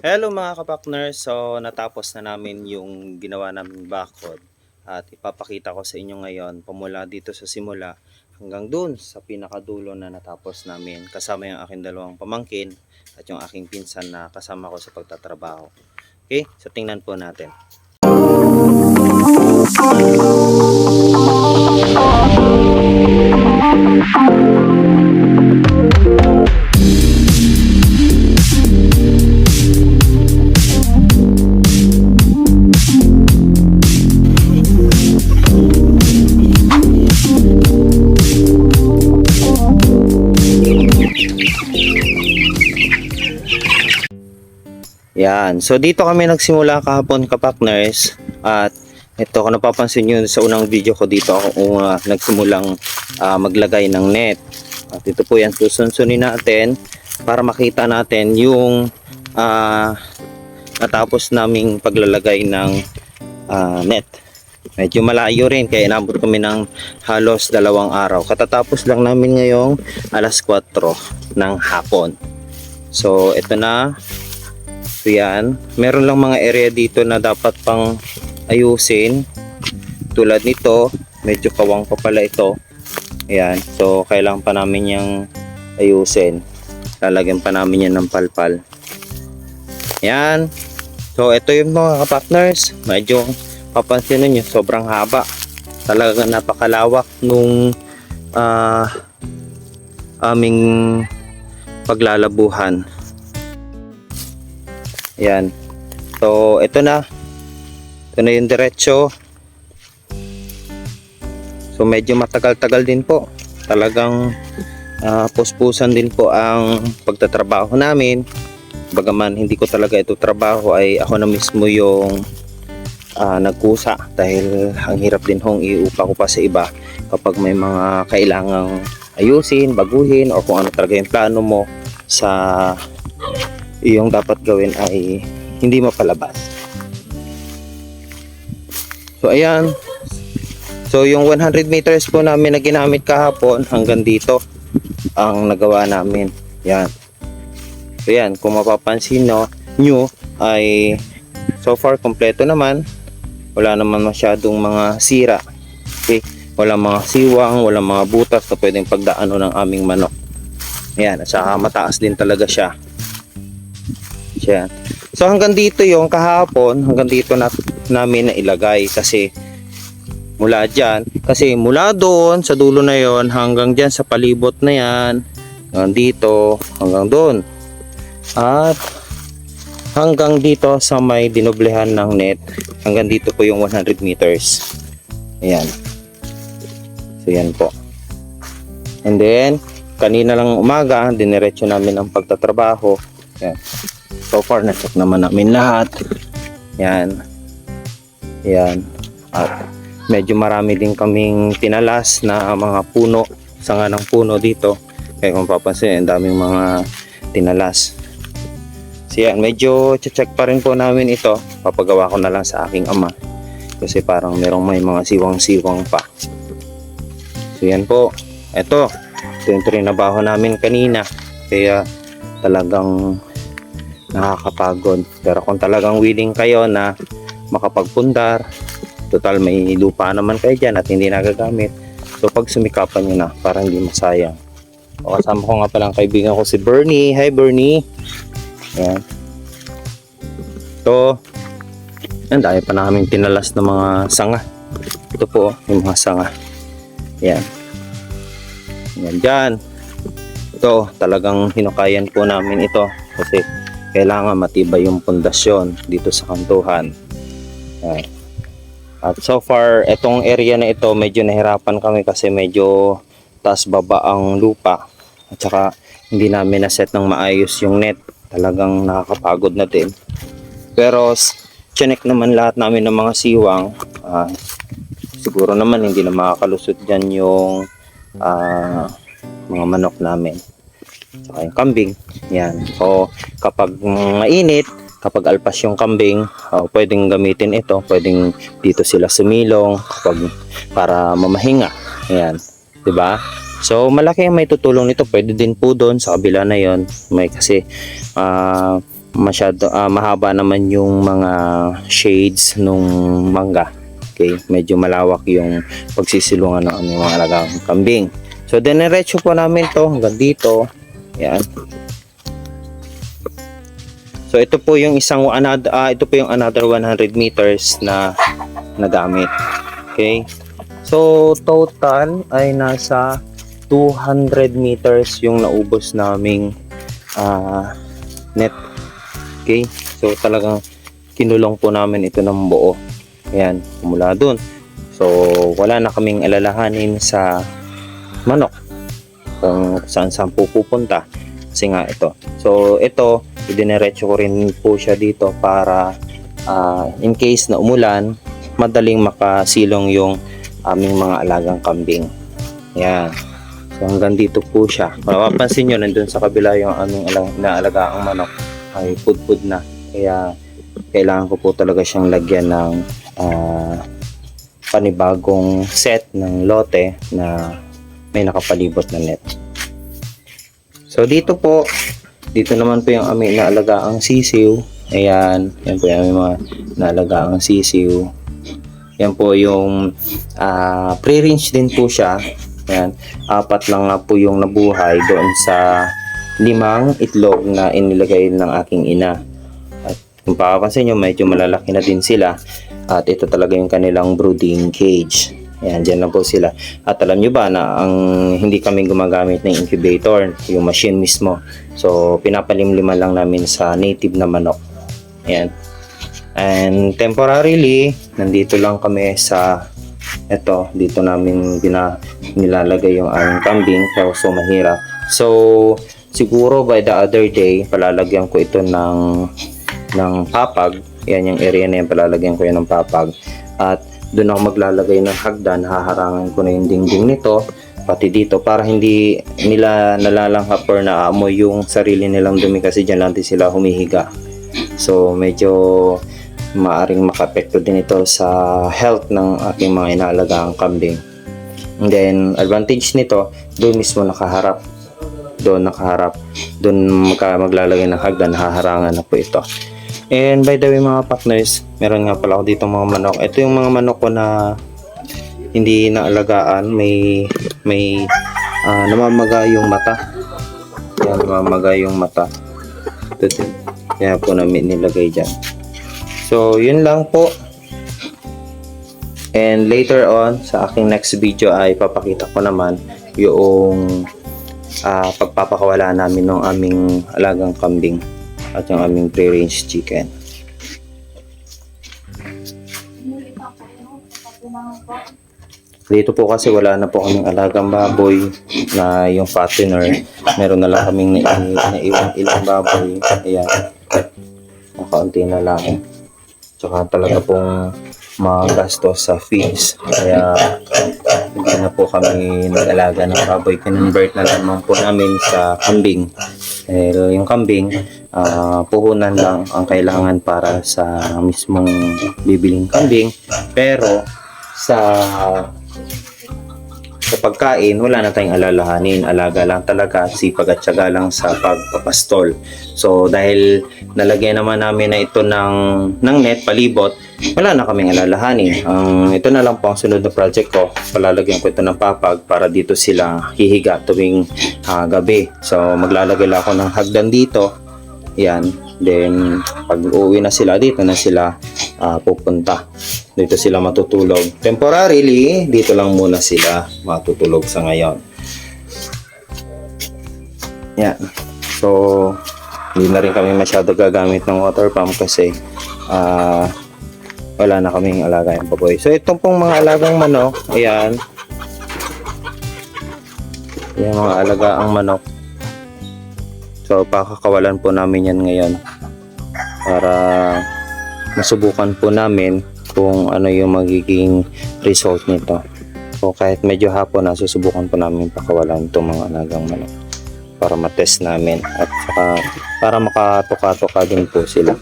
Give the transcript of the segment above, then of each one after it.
Hello mga kapakners, so natapos na namin yung ginawa naming bakod at ipapakita ko sa inyo ngayon pamula dito sa simula hanggang dun sa pinakadulo na natapos namin kasama yung aking dalawang pamangkin at yung aking pinsan na kasama ko sa pagtatrabaho. Okay, so tingnan po natin. Yan. So dito kami nagsimula kahapon kapakners at ito kung napapansin nyo sa unang video ko dito ako uh, nagsimulang ah, maglagay ng net. At ito po yan susunsunin natin para makita natin yung ah, natapos naming paglalagay ng ah, net. Medyo malayo rin kaya inabot kami ng halos dalawang araw. Katatapos lang namin ngayong alas 4 ng hapon. So ito na So yan, meron lang mga area dito na dapat pang ayusin. Tulad nito, medyo kawang pa pala ito. Ayan, so kailangan pa namin yung ayusin. Lalagyan pa namin yan ng palpal. Yan. So ito yung mga partners. Medyo papansin nyo, sobrang haba. Talagang napakalawak nung ah, aming paglalabuhan. Yan. So, ito na. Ito na yung diretso. So, medyo matagal-tagal din po. Talagang ah, puspusan din po ang pagtatrabaho namin. Bagaman hindi ko talaga ito trabaho ay ako na mismo yung ah, nagkusa dahil ang hirap din hong iupa ko pa sa iba kapag may mga kailangang ayusin, baguhin o kung ano talaga yung plano mo sa yung dapat gawin ay hindi mapalabas. So ayan. So yung 100 meters po namin na ginamit kahapon hanggang dito ang nagawa namin. Yan. So yan, kung mapapansin no, nyo ay so far kompleto naman. Wala naman masyadong mga sira. Okay? Wala mga siwang, wala mga butas na pwedeng pagdaano ng aming manok. Yan, at mataas din talaga siya. Yan. So hanggang dito yung kahapon, hanggang dito na namin na ilagay kasi mula dyan, kasi mula doon sa dulo na yon hanggang dyan sa palibot na yan, hanggang dito, hanggang doon. At hanggang dito sa may dinoblehan ng net, hanggang dito po yung 100 meters. Ayan. So yan po. And then, kanina lang umaga, diniretso namin ang pagtatrabaho. Yan. So far, na-check naman namin lahat. Yan. Yan. At medyo marami din kaming tinalas na mga puno, sanga ng puno dito. Kaya kung papansin, ang daming mga tinalas. So yan, medyo check pa rin po namin ito. Papagawa ko na lang sa aking ama. Kasi parang merong may mga siwang-siwang pa. So yan po. Ito, ito yung trinabaho namin kanina. Kaya talagang nakakapagod. Pero kung talagang willing kayo na makapagpundar, total may lupa naman kayo dyan at hindi nagagamit. So pag sumikapan nyo na, para hindi masayang. O kasama ko nga palang kaibigan ko si Bernie. Hi Bernie! Ayan. So, ang dami pa namin tinalas ng mga sanga. Ito po, yung mga sanga. Ayan. Ayan dyan. Ito, talagang hinukayan po namin ito kasi kailangan matibay yung pundasyon dito sa kantuhan. At so far, itong area na ito, medyo nahirapan kami kasi medyo taas baba ang lupa. At saka hindi namin na-set ng maayos yung net. Talagang nakakapagod na din. Pero chinek naman lahat namin ng mga siwang. Ah, siguro naman hindi na makakalusot dyan yung ah, mga manok namin. Saka yung kambing. Yan. So, kapag mainit, kapag alpas yung kambing, oh, pwedeng gamitin ito. Pwedeng dito sila sumilong kapag para mamahinga. Ayan. 'Di ba? So, malaki ang may tutulong nito. Pwede din po doon sa kabila na yon. May kasi ah, masyado ah, mahaba naman yung mga shades nung mangga. Okay, medyo malawak yung pagsisilungan ng aming mga alagang kambing. So, dinerecho po namin to hanggang dito. Yan. So, ito po yung isang another, ah, ito po yung another 100 meters na nagamit. Okay. So, total ay nasa 200 meters yung naubos naming ah, net. Okay. So, talagang kinulong po namin ito ng buo. Ayan, mula dun. So, wala na kaming alalahanin sa manok kung saan saan po pupunta. Kasi nga ito. So, ito, idinerecho ko rin po siya dito para ah, in case na umulan, madaling makasilong yung aming mga alagang kambing. Yan. So, hanggang dito po siya. Mapapansin nyo, nandun sa kabila yung aming alang, naalagaang manok ay pudpud na. Kaya, kailangan ko po talaga siyang lagyan ng ah, panibagong set ng lote na may nakapalibot na net. So dito po, dito naman po yung aming naalagaang sisiw. Ayan, yan po yung aming mga naalagaang sisiw. Yan po yung ah, pre-range din po siya. Ayan, apat lang nga po yung nabuhay doon sa limang itlog na inilagay ng aking ina. At kung papapansin nyo, medyo malalaki na din sila. At ito talaga yung kanilang brooding cage. Ayan, dyan lang po sila. At alam nyo ba na ang hindi kami gumagamit ng incubator, yung machine mismo. So, pinapalimliman lang namin sa native na manok. Ayan. And temporarily, nandito lang kami sa eto, dito namin bina, nilalagay yung aming kambing pero so mahirap. So, siguro by the other day, palalagyan ko ito ng ng papag. Yan yung area na yan, palalagyan ko yan ng papag. At doon ako maglalagay ng hagdan, haharangan ko na yung dingding nito, pati dito, para hindi nila nalalanghap or naamoy yung sarili nilang dumi kasi dyan lang din sila humihiga. So, medyo maaring makapekto din ito sa health ng aking mga inaalagaang kambing. And then, advantage nito, doon mismo nakaharap. Doon nakaharap. Doon maglalagay ng hagdan, haharangan na po ito. And by the way mga partners, meron nga pala ako dito mga manok. Ito yung mga manok ko na hindi naalagaan. May, may ah, namamaga yung mata. Yan, namamaga yung mata. Ito din. Kaya po namin nilagay dyan. So, yun lang po. And later on, sa aking next video ay papakita ko naman yung ah, pagpapakawala namin ng aming alagang kambing at yung aming pre-range chicken. Dito po kasi wala na po kaming alagang baboy na yung fattener. Meron na lang kaming nai- naiwan ilang baboy. Ayan. Makaunti na lang. Tsaka talaga pong magastos sa fees. Kaya hindi na po kami nag-alaga ng baboy. Kinonvert na lamang po namin sa kambing. Dahil yung kambing, ah, puhunan lang ang kailangan para sa mismong bibiling kambing. Pero sa sa pagkain, wala na tayong alalahanin. Alaga lang talaga, sipag at syaga lang sa pagpapastol. So, dahil nalagyan naman namin na ito ng, ng net, palibot, wala na kaming alalahanin. Ang, ito na lang po ang sunod na project ko. Palalagyan ko ito ng papag para dito sila hihiga tuwing ah, gabi. So, maglalagay lang ako ng hagdan dito. Yan. Then, pag uuwi na sila, dito na sila ah, pupunta. Dito sila matutulog. Temporarily, dito lang muna sila matutulog sa ngayon. Yan. So, hindi na rin kami masyado gagamit ng water pump kasi ah, wala na kaming alaga yung baboy. So, itong pong mga alagang manok, ayan. Yung mga alagaang manok. So, pakakawalan po namin yan ngayon para masubukan po namin kung ano yung magiging result nito. So kahit medyo hapon na susubukan po namin pakawalan itong mga alagang manok para matest namin at saka para makatuka-tuka din po sila.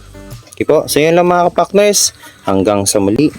Okay po, so yun lang mga kapakners. Hanggang sa muli.